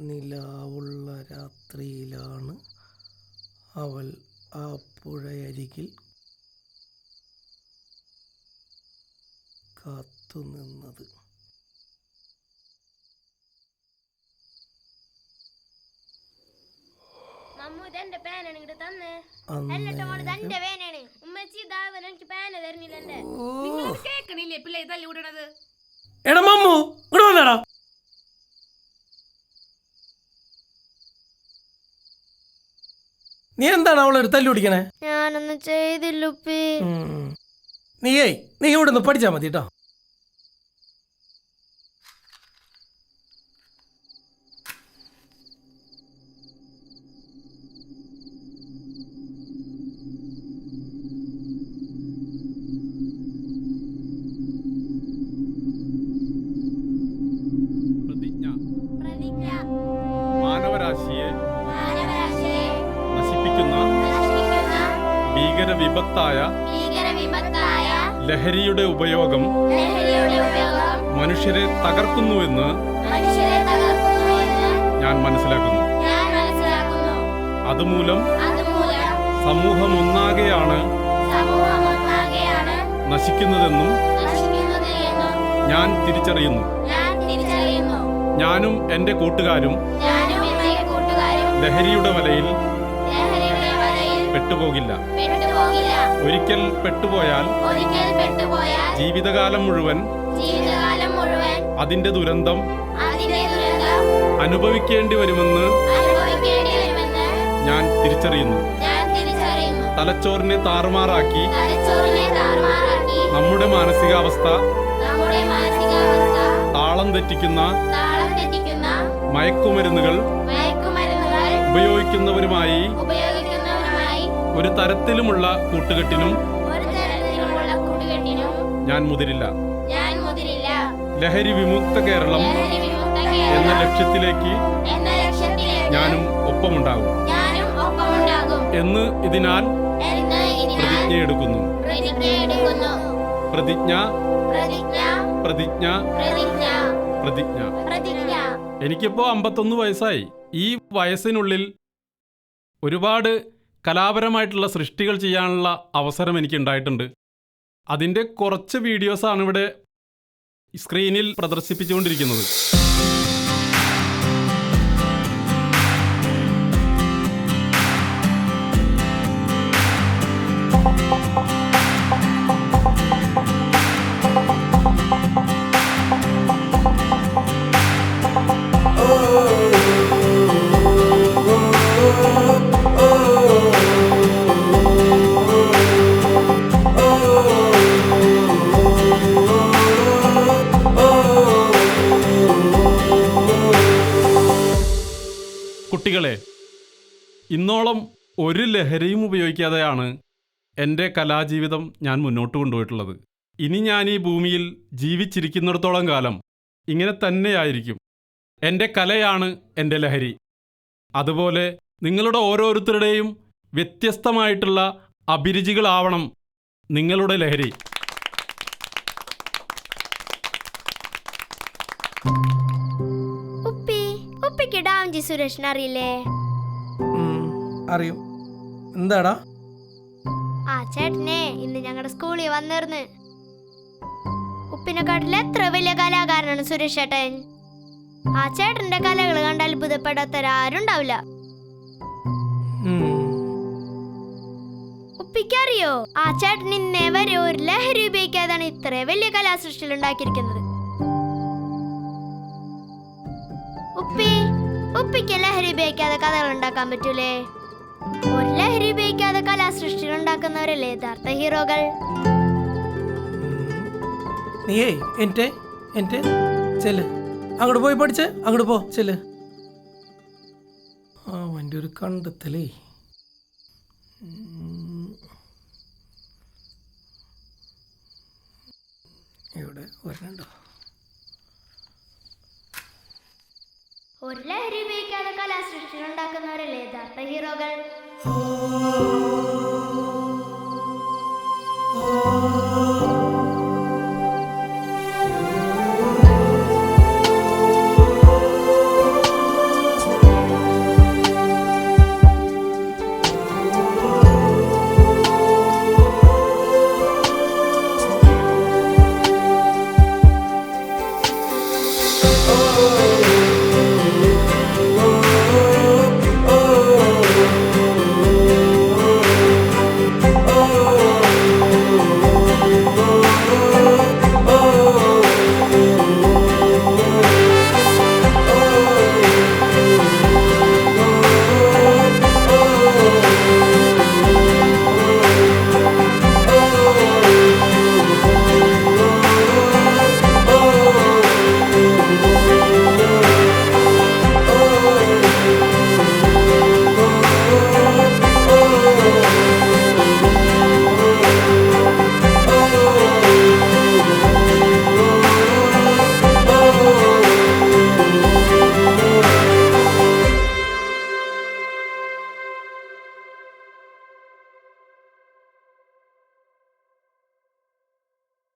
നിലാവുള്ള രാത്രിയിലാണ് അവൾ ആ പുഴയരികിൽ കാത്തുനിന്നത്. മമ്മു ഇതെന്റെ പേനാണ് ഇങ്ങോട്ട് തന്നെ. അല്ലട്ടോ മോൾ പേനാണ് ഉമ്മച്ചി ഇതാവൻ എനിക്ക് പേന തരുന്നില്ല എന്റെ നിങ്ങൾ കേക്കണില്ലേ പിള്ളേ തല്ലി വിടണത് എടാ മമ്മു ഇവിടെ വന്നടാ. നീ എന്താണ് അവളെ ഒരു തല്ലു പിടിക്കണേ? ഞാനൊന്നും ചെയ്തില്ല ഉപ്പി. ഉം. നീയേ നീ ഇവിടെ നിന്ന് പഠിച്ചാ മതി കേട്ടോ ഭീകരവിപത്തായ ലഹരിയുടെ ഉപയോഗം മനുഷ്യരെ തകർക്കുന്നുവെന്ന് ഞാൻ മനസ്സിലാക്കുന്നു. അതുമൂലം സമൂഹം ഒന്നാകെയാണ് നശിക്കുന്നതെന്നും ഞാൻ തിരിച്ചറിയുന്നു. ഞാനും എന്റെ കൂട്ടുകാരും ഞാനും എന്റെ കൂട്ടുകാരും ലഹരിയുടെ വലയിൽ പെട്ടുപോകില്ല. ഒരിക്കൽ പെട്ടുപോയാൽ ജീവിതകാലം മുഴുവൻ അതിന്റെ ദുരന്തം അനുഭവിക്കേണ്ടി വരുമെന്ന് ഞാൻ തിരിച്ചറിയുന്നു. തലച്ചോറിനെ താറുമാറാക്കി നമ്മുടെ മാനസികാവസ്ഥ താളം തെറ്റിക്കുന്ന മയക്കുമരുന്നുകൾ ഉപയോഗിക്കുന്നവരുമായി ഒരു തരത്തിലുമുള്ള കൂട്ടുകെട്ടിനും ഞാൻ മുതിരില്ല. ലഹരി വിമുക്ത കേരളം എന്ന ലക്ഷ്യത്തിലേക്ക് ഞാനും ഒപ്പമുണ്ടാകും. എന്ന് ഇതിനാൽ പ്രതിജ്ഞയെടുക്കുന്നു. പ്രതിജ്ഞ എടുക്കുന്നു പ്രതിജ്ഞ പ്രതിജ്ഞ എനിക്കിപ്പോൾ അമ്പത്തൊന്ന് വയസ്സായി. ഈ വയസ്സിനുള്ളിൽ ഒരുപാട് കലാപരമായിട്ടുള്ള സൃഷ്ടികൾ ചെയ്യാനുള്ള അവസരം എനിക്കുണ്ടായിട്ടുണ്ട്. അതിന്റെ കുറച്ച് വീഡിയോസാണ് ഇവിടെ സ്ക്രീനിൽ പ്രദർശിപ്പിച്ചുകൊണ്ടിരിക്കുന്നത്. ഒരു ലഹരിയും ഉപയോഗിക്കാതെയാണ് എന്റെ കലാജീവിതം ഞാൻ മുന്നോട്ട് കൊണ്ടുപോയിട്ടുള്ളത്. ഇനി ഞാൻ ഈ ഭൂമിയിൽ ജീവിച്ചിരിക്കുന്നിടത്തോളം കാലം ഇങ്ങനെ തന്നെയായിരിക്കും. എന്റെ കലയാണ് എന്റെ ലഹരി. അതുപോലെ നിങ്ങളുടെ ഓരോരുത്തരുടെയും വ്യത്യസ്തമായിട്ടുള്ള അഭിരുചികളാവണം നിങ്ങളുടെ ലഹരി. ഉപ്പി ഉപ്പിക്ക് ഡാംജി സുരേഷിനെ അറിയില്ലേ? അറിയും. എന്താടാ? ആ ചേട്ടനെ ഇന്ന് ഞങ്ങളുടെ സ്കൂളിൽ വന്നിരുന്ന്. ഉപ്പിനെക്കാട്ടിൽ എത്ര വലിയ കലാകാരനാണ് സുരേഷ് ചേട്ടൻ? ആ ചേട്ടന്റെ കലകൾ കണ്ട് അത്ഭുതപ്പെടാത്തരാരുണ്ടാവില്ല ഉപ്പിക്കറിയോ? ആ ചേട്ടൻ ഇന്നേ വരെ ഒരു ലഹരി ഉപയോഗിക്കാതാണ് ഇത്ര വലിയ കലാസൃഷ്ടികൾ ഉണ്ടാക്കിയിരിക്കുന്നത്. ഉപ്പി ഉപ്പിക്ക് ലഹരി ഉപയോഗിക്കാതെ കഥകൾ ഉണ്ടാക്കാൻ പറ്റൂലേ? ഒരു ഉണ്ടാക്കുന്നവരല്ലേ യഥാർത്ഥ ഹീറോകൾ? നീയേ എന്റെ ചെല്ല്. അങ്ങോട്ട് പോയി പഠിച്ച് അങ്ങോട്ട് പോ ചെല്ല്. ആ വണ്ടി ഒരു കണ്ടെത്തലേ. ഇവിടെ വരണ്ടോ ഒരു ലഹരി ഉപയോഗിക്കാതെ കലാസൃഷ്ടികൾ ഉണ്ടാക്കുന്നവരല്ലേ യഥാർത്ഥ ഹീറോകൾ?